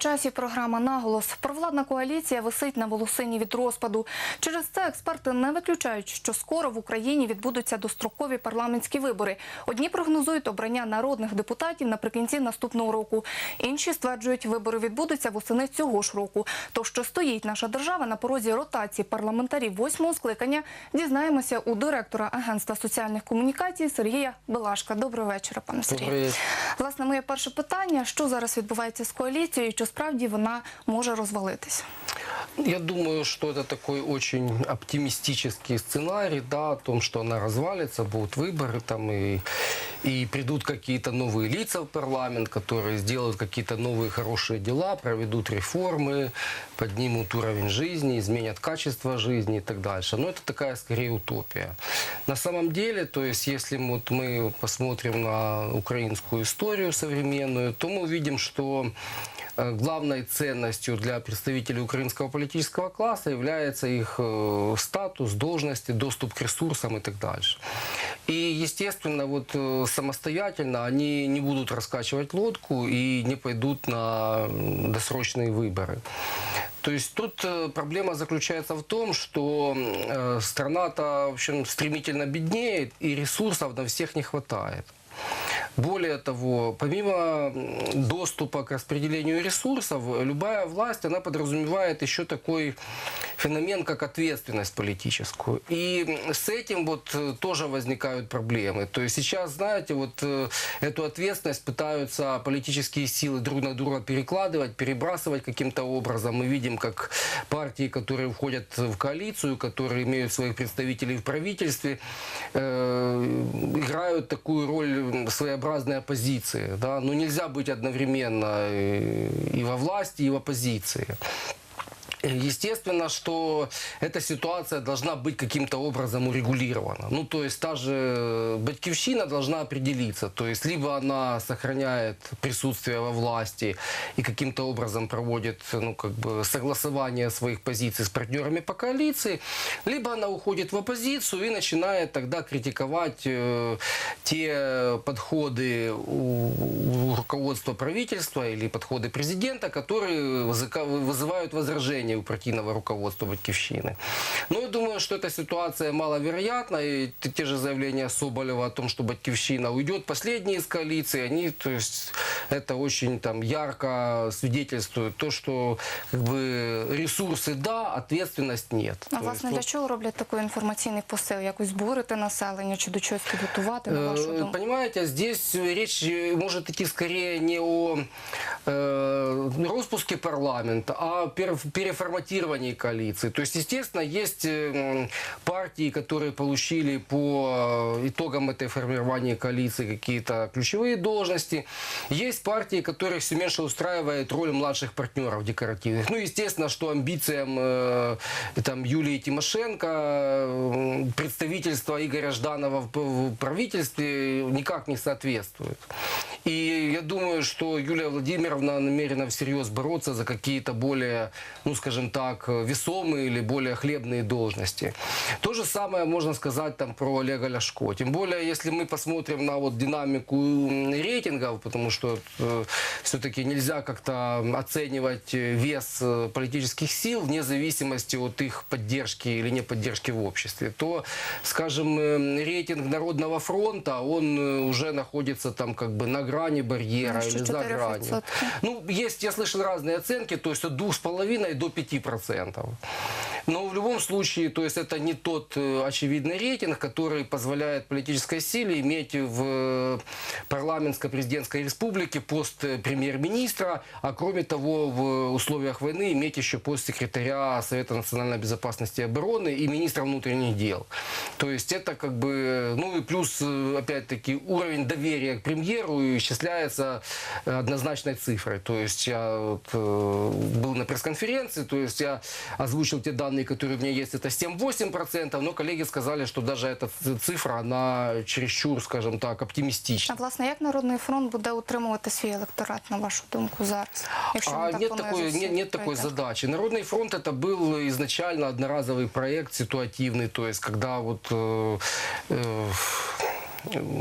часі програма наголос. Провладна коаліція висить на волосині від розпаду. Через це експерти не виключають, що скоро в Україні відбудуться дострокові парламентські вибори. Одні прогнозують обрання народних депутатів наприкінці наступного року. Інші стверджують, вибори відбудуться восени цього ж року. То що стоїть наша держава на порозі ротації парламентарів восьмого скликання, дізнаємося у директора агентства соціальних комунікацій Сергія Белашка. Доброго вечора, пане Сергію. Власне, моє перше питання: що зараз відбувається з коаліцією, чи справді вона може розвалитись? Я думаю, что это такой очень оптимистический сценарий, да, о том, что она развалится, будут выборы там и, и придут какие-то новые лица в парламент, которые сделают какие-то новые хорошие дела, проведут реформы, поднимут уровень жизни, изменят качество жизни и так дальше. Но это такая скорее утопия. На самом деле, то есть если вот мы посмотрим на украинскую историю современную, то мы увидим, что главной ценностью для представителей украинского политического класса является их э, статус, должности, доступ к ресурсам и так дальше. И, естественно, вот э, самостоятельно они не будут раскачивать лодку и не пойдут на досрочные выборы. То есть тут э, проблема заключается в том, что страна-то, в общем, стремительно беднеет, и ресурсов на всех не хватает. Более того, помимо доступа к распределению ресурсов, любая власть, она подразумевает еще такой феномен, как ответственность политическую. И с этим вот э, тоже возникают проблемы. То есть сейчас, знаете, вот э, эту ответственность пытаются политические силы друг на друга перекладывать, перебрасывать каким-то образом. Мы видим, как партии, которые входят в коалицию, которые имеют своих представителей в правительстве, э, играют такую роль своеобразной оппозиции. Да? Но нельзя быть одновременно и и во власти, и в оппозиции. Естественно, что эта ситуация должна быть каким-то образом урегулирована. Ну, то есть та же Батьковщина должна определиться. То есть либо она сохраняет присутствие во власти и каким-то образом проводит ну, как бы согласование своих позиций с партнерами по коалиции, либо она уходит в оппозицию и начинает тогда критиковать э, те подходы у, у руководства правительства или подходы президента, которые вызывают возражения у партийного руководства Батьковщины. Но я думаю, что эта ситуация маловероятна, и т- те же заявления Соболева о том, что Батьковщина уйдет, последние из коалиции, они, то есть, это очень там ярко свидетельствует то, что как бы ресурсы да, ответственность нет. А То власне есть, для чого роблять такий інформаційний посил? Якось збурити населення чи до чогось підготувати на вашу Э, думку? Понимаете, здесь речь э, может идти скорее не о э, распуске парламента, а о переформатировании коалиции. То есть, естественно, есть э, партии, которые получили по э, итогам этой формирования коалиции какие-то ключевые должности. Есть партии, которых все меньше устраивает роль младших партнеров декоративных. Ну, естественно, что амбициям э, там, Юлии Тимошенко, представительство Игоря Жданова в правительстве никак не соответствует. И я думаю, что Юлия Владимировна намерена всерьез бороться за какие-то более, ну скажем так, весомые или более хлебные должности. То же самое можно сказать там про Олега Ляшко. Тем более, если мы посмотрим на вот динамику рейтингов, потому что э, все-таки нельзя как-то оценивать вес э, политических сил вне зависимости от их поддержки или не поддержки в обществе, то, скажем, э, рейтинг Народного фронта, он э, уже находится там как бы на грани барьера Ну, или за 4%. гранью. Ну, есть, я слышал разные оценки, то есть от 2,5 до 5%. Но в любом случае, то есть это не тот э, очевидный рейтинг, который позволяет политической силе иметь в э, парламентско-президентской республике пост э, премьер-министра, а кроме того, в условиях войны иметь еще пост секретаря Совета национальной безопасности и обороны и министра внутренних дел. То есть это как бы, ну и плюс, опять-таки, уровень доверия к премьеру исчисляется однозначной цифрой. То есть я вот, был на пресс-конференции, то есть я озвучил те данные, которые у меня есть, это 7-8%, но коллеги сказали, что даже эта ц- цифра, она чересчур, скажем так, А оптимистична. власне, як Народний фронт буде утримувати свій електорат, на вашу думку, зараз? Якщо А він так нет планує такой, за всі нет, нет такой пройти? задачи. Народный фронт это был изначально одноразовый проект ситуативный, то есть когда вот э, э,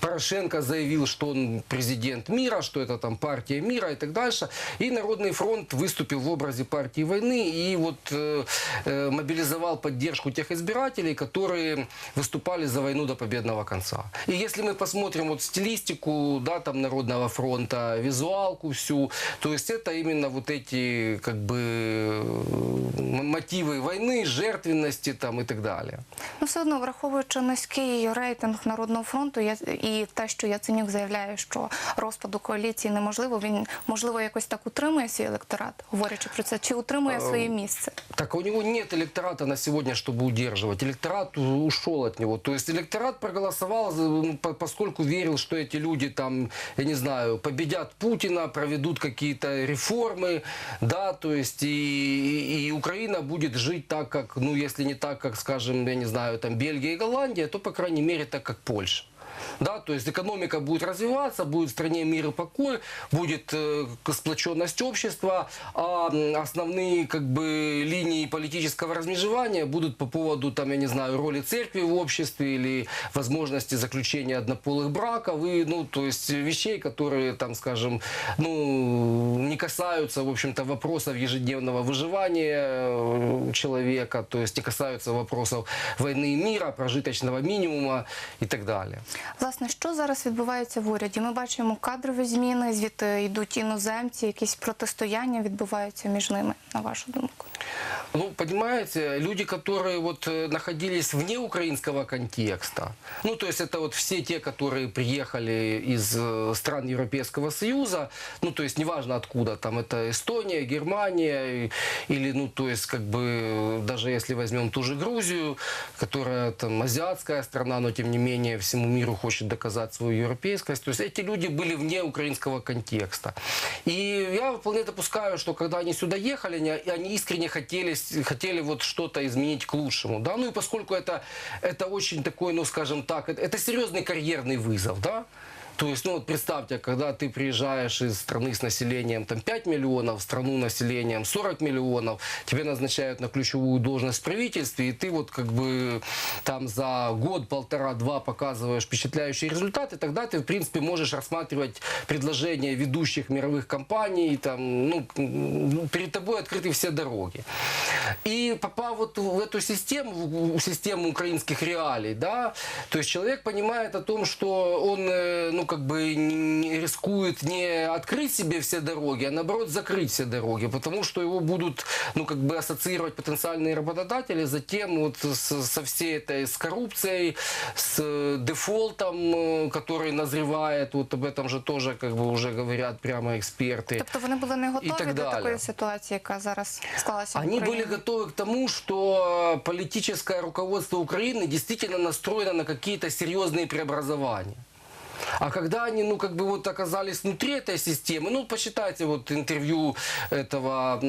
Порошенко заявил, что он президент мира, что это там партия мира и так дальше. И Народный фронт выступил в образе партии войны и вот э, э, мобилизовал поддержку тех избирателей, которые выступали за войну до победного конца. И если мы посмотрим вот стилистику, да, там Народного фронта, визуалку всю, то есть это именно вот эти как бы э, мотивы войны, жертвенности там и так далее. Ну, все одно, враховуючи низький рейтинг Народного фронту я- і те, що Яценюк заявляє, що розпаду коаліції неможливо, він можливо якось так утримує свій електорат, говорячи про це, чи утримує своє місце? Так у него нет электората на сегодня, чтобы удерживать. Электорат у- ушел от него. То есть электорат проголосовал, за- м, по- поскольку верил, что эти люди там, я не знаю, победят Путина, проведут какие-то реформы, да, то есть и, и- и Украина будет жить так, как, ну, если не так, как, скажем, я не знаю, там Бельгия и Голландия, то, по крайней мере, так, как Польша. Да, то есть экономика будет развиваться, будет в стране мир и покой, будет э, сплоченность общества, а основные как бы линии политического размежевания будут по поводу там, я не знаю, роли церкви в обществе или возможности заключения однополых браков и, ну, то есть вещей, которые там, скажем, ну, не касаются, в общем-то, вопросов ежедневного выживания э, человека, то есть не касаются вопросов войны и мира, прожиточного минимума и так далее Власне, що зараз відбувається в уряді? Ми бачимо кадрові зміни, звідти йдуть іноземці, якісь протистояння відбуваються між ними, на вашу думку. Ну, понимаете, люди, которые вот э, находились вне украинского контекста, ну, то есть это вот все те, которые приехали из э, стран Европейского Союза, ну, то есть неважно откуда, там это Эстония, Германия, и- или, ну, то есть как бы э, даже если возьмем ту же Грузию, которая там азиатская страна, но тем не менее всему миру хочет доказать свою европейскость, то есть эти люди были вне украинского контекста. И я вполне допускаю, что когда они сюда ехали, они, искренне хотели, хотели вот что-то изменить к лучшему. Да? Ну и поскольку это, это очень такой, ну скажем так, это, это серьезный карьерный вызов, да? То есть, ну вот представьте, когда ты приезжаешь из страны с населением там, 5 миллионов, в страну населением 40 миллионов, тебе назначают на ключевую должность в правительстве, и ты вот как бы там за год, полтора, два показываешь впечатляющие результаты, тогда ты, в принципе, можешь рассматривать предложения ведущих мировых компаний, там, ну, м, перед тобой открыты все дороги. И попав вот в эту систему, в систему украинских реалий, да, то есть человек понимает о том, что он, э, ну, как бы не рискует не открыть себе все дороги, а наоборот закрыть все дороги, потому что его будут, ну, как бы ассоциировать потенциальные работодатели затем вот с- со всей этой, с коррупцией, с э, дефолтом, э, который назревает, вот об этом же тоже, как бы, уже говорят прямо эксперты. Тобто вони були не готові так до далі. такої ситуації, яка зараз склалася в Они Україні? были готовы к тому, что политическое руководство Украины действительно настроено на какие-то серьезные преобразования. А когда они, ну, как бы вот оказались внутри этой системы, ну, почитайте вот интервью этого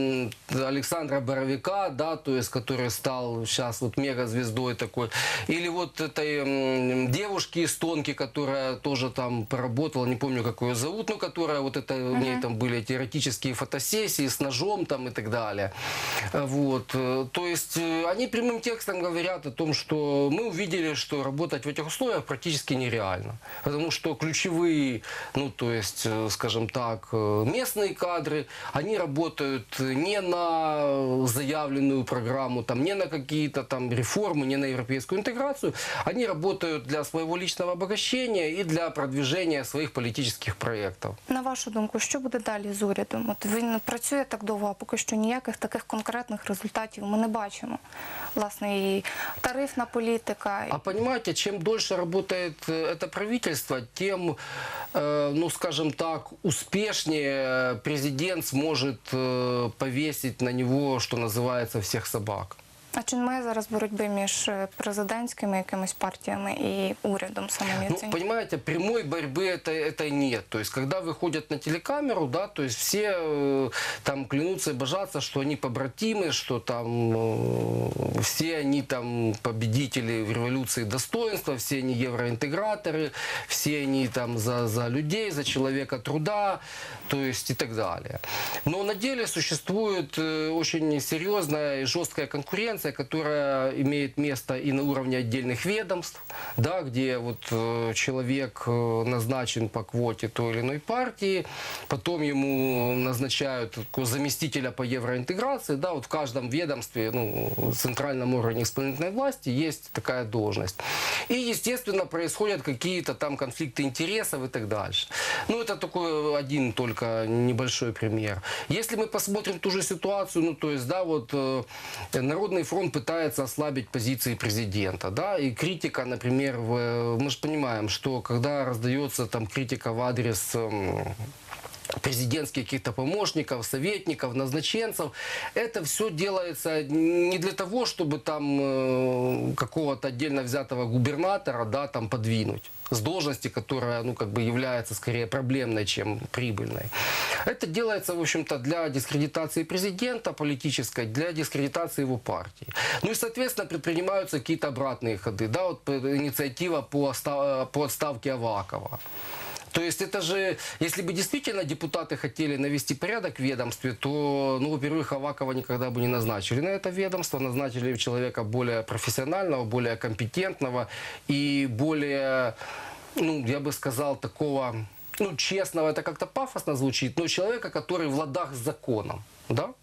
Александра Боровика, да, то есть, который стал сейчас вот мегазвездой такой, или вот этой девушки из Тонки, которая тоже там поработала, не помню, как ее зовут, но которая вот это, у ней там были эти эротические фотосессии с ножом там и так далее. Вот, э, то есть, э, они прямым текстом говорят о том, что мы увидели, что работать в этих условиях практически нереально. Потому что ключевые, ну, то есть, э, скажем так, э, местные кадры, они работают не на заявленную программу, там, не на какие-то там реформы, не на европейскую интеграцию. Они работают для своего личного обогащения и для продвижения своих политических проектов. На вашу думку, що буде далі з урядом? От він працює так довго, а поки що ніяких таких конкретних результатів ми не бачимо. Власне, і тарифна політика. А понимаете, чем дольше работает э, это правительство, тем, э, ну, скажем так, успешнее президент сможет э, повесить на него, что называется, всех собак. А чи немає зараз боротьби між е, президентськими якимись партіями і урядом самим Ну, Яценюком? понимаете, прямой борьбы это, это нет. То есть, когда выходят на телекамеру, да, то есть все э, там клянутся и божатся, что они побратимы, что там э, все они там победители в революции достоинства, все они евроинтеграторы, все они там за, за людей, за человека труда, то есть и так далее. Но на деле существует э, очень серьезная и жесткая конкуренция конкуренция, которая имеет место и на уровне отдельных ведомств, да, где вот э, человек э, назначен по квоте той или иной партии, потом ему назначают заместителя по евроинтеграции, да, вот в каждом ведомстве, ну, центральном органе исполнительной власти есть такая должность. И, естественно, происходят какие-то там конфликты интересов и так дальше. Ну, это такой один только небольшой пример. Если мы посмотрим ту же ситуацию, ну, то есть, да, вот э, Народный фронт пытается ослабить позиции президента, да, и критика, например, мы же понимаем, что когда раздается там критика в адрес эм, президентских каких-то помощников, советников, назначенцев. Это все делается не для того, чтобы там э, какого-то отдельно взятого губернатора, да, там подвинуть с должности, которая, ну, как бы является скорее проблемной, чем прибыльной. Это делается, в общем-то, для дискредитации президента политической, для дискредитации его партии. Ну и, соответственно, предпринимаются какие-то обратные ходы. Да, вот э, инициатива по, по отставке Авакова. То есть это же, если бы действительно депутаты хотели навести порядок в ведомстве, то, ну, во-первых, Авакова никогда бы не назначили на это ведомство, назначили человека более профессионального, более компетентного и более, ну, я бы сказал, такого, ну, честного, это как-то пафосно звучит, но человека, который в ладах с законом, да?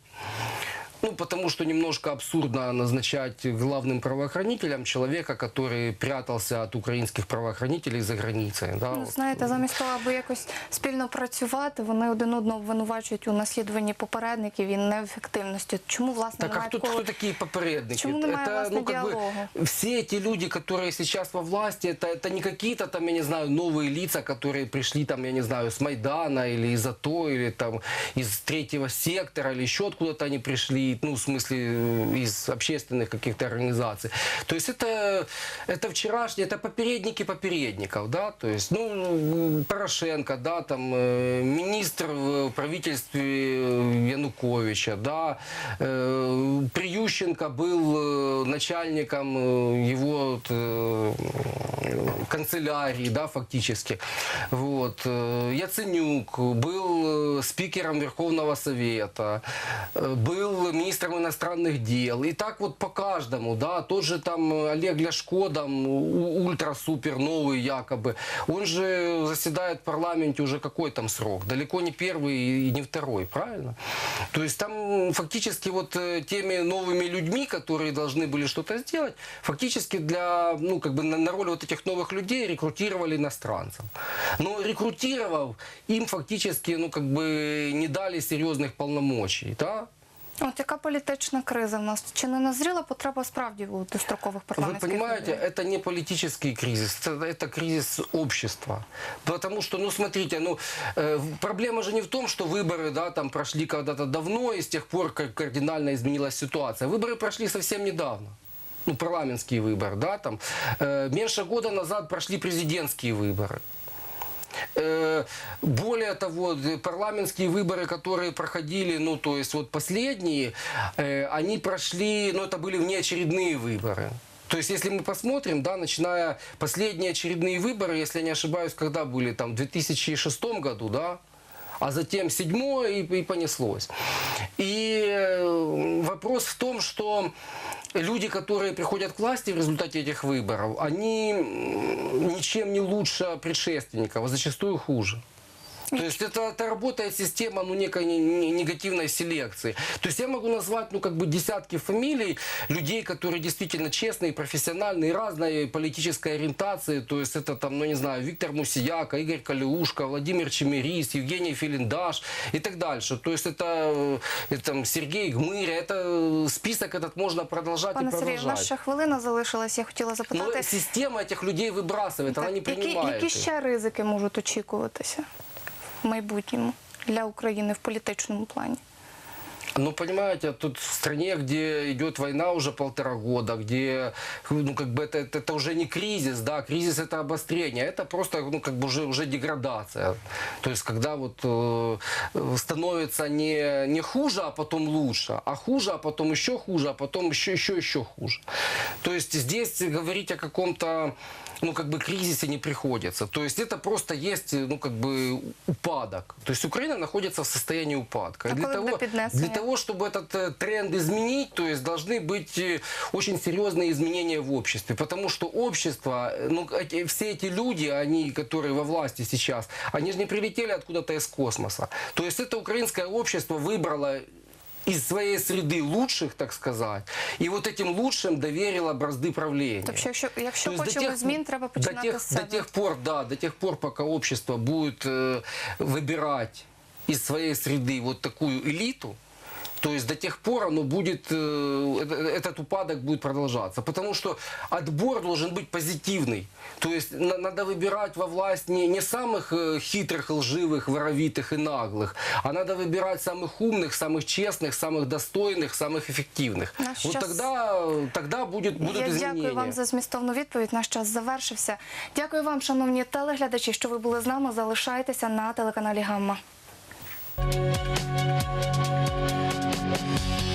Ну, потому что немножко абсурдно назначать главным правоохранителем человека, который прятался от украинских правоохранителей за границей. Да? Ну, вот. знаєте, замість того, аби якось спільно працювати, вони один одного обвинувачують у наслідуванні попередників і неефективності. Чому власне Так а немає кто, такого? кто такие попередники? Почему немає, власне, діалогу? все эти люди, которые сейчас во власти, это, это не какие-то там, я не знаю, новые лица, которые пришли там, я не знаю, с Майдана или из АТО, или там из третьего сектора, или еще откуда-то они пришли, ну, в смысле, э, из общественных каких-то организаций. То есть это, это вчерашние, это попередники попередников, да, то есть, ну, Порошенко, да, там, э, министр в правительстве Януковича, да, э, Приющенко был начальником его канцелярии, да, фактически. Вот. Яценюк был спикером Верховного Совета, был министром иностранных дел. И так вот по каждому, да, тот же там Олег Ляшко, там, ультра-супер новый якобы, он же заседает в парламенте уже какой там срок? Далеко не первый и не второй, правильно? То есть там фактически вот э, теми новыми людьми, которые должны были что-то сделать, фактически для, ну, как бы на, на роль вот этих новых людей рекрутировали иностранцев. Но рекрутировав, им фактически, ну, как бы не дали серьезных полномочий, да? От яка політична криза в нас? Чи не назріла потреба справді у дострокових Вы парламентських понимаете, виборів? это не политический кризис, это, это кризис общества. Потому что, ну смотрите, ну э, проблема же не в том, что выборы, да, там прошли когда-то давно, и с тех пор как кардинально изменилась ситуация. Выборы прошли совсем недавно. Ну, парламентские выборы, да, там. Э, меньше года назад прошли президентские выборы. Э, Более того, д- парламентские выборы, которые проходили, ну, то есть вот последние, э, они прошли, ну, это были внеочередные выборы. То есть, если мы посмотрим, да, начиная последние очередные выборы, если я не ошибаюсь, когда были, там, в 2006 году, да, а затем седьмое и, и понеслось. И э, вопрос в том, что люди, которые приходят к власти в результате этих выборов, они ничем не лучше предшественников, а зачастую хуже. То есть это, это работает система ну, некой не- не- негативной селекции. То есть я могу назвать ну, как бы десятки фамилий людей, которые действительно честные, профессиональные, разной политической ориентации. То есть это там, ну не знаю, Виктор Мусияка, Игорь Калиушка, Владимир Чемерис, Евгений Филиндаш и так дальше. То есть это, э, это там, Сергей Гмыря, это э, список этот можно продолжать Пане и Сергію, у нас продолжать. ще хвилина залишилась. Я хотіла Но запитати, система этих людей выбрасывает, она так, не які, принимает. які их. ще ризики можуть очікуватися в майбутньому для України в політичному плані? Ну, понимаете, тут в стране, где идет война уже полтора года, где, ну, как бы это, это, это уже не кризис, да, кризис это обострение, это просто, ну, как бы уже, уже деградация. То есть, когда вот э, становится не, не хуже, а потом лучше, а хуже, а потом еще хуже, а потом еще, еще, еще хуже. То есть, здесь говорить о каком-то ну, как бы кризисе не приходится. То есть это просто есть, ну, как бы упадок. То есть Украина находится в состоянии упадка. А для того, для того, того, чтобы этот э, тренд изменить, то есть должны быть э, очень серьезные изменения в обществе. Потому что общество, э, ну, эти- все эти люди, они, которые во власти сейчас, они же не прилетели откуда-то из космоса. То есть это украинское общество выбрало из своей среды лучших, так сказать, и вот этим лучшим доверило бразды правления. Тобто, якщо, якщо То есть до хочемо тех- змін, треба до тех, з себе. До тех пор, да, до тех пор, пока общество будет э, выбирать из своей среды вот такую элиту, то есть до тех пор оно будет, э, э, этот упадок будет продолжаться. Потому что отбор должен быть позитивный. То есть на- надо выбирать во власть не, не самых э, хитрых, лживых, воровитых и наглых, а надо выбирать самых умных, самых честных, самых достойных, самых эффективных. Наш вот час- тогда, тогда будет, будут Я изменения. дякую вам за змістовну відповідь. Наш час завершився. Дякую вам, шановні телеглядачі, що ви були з нами. Залишайтеся на телеканалі Гамма. Thank you.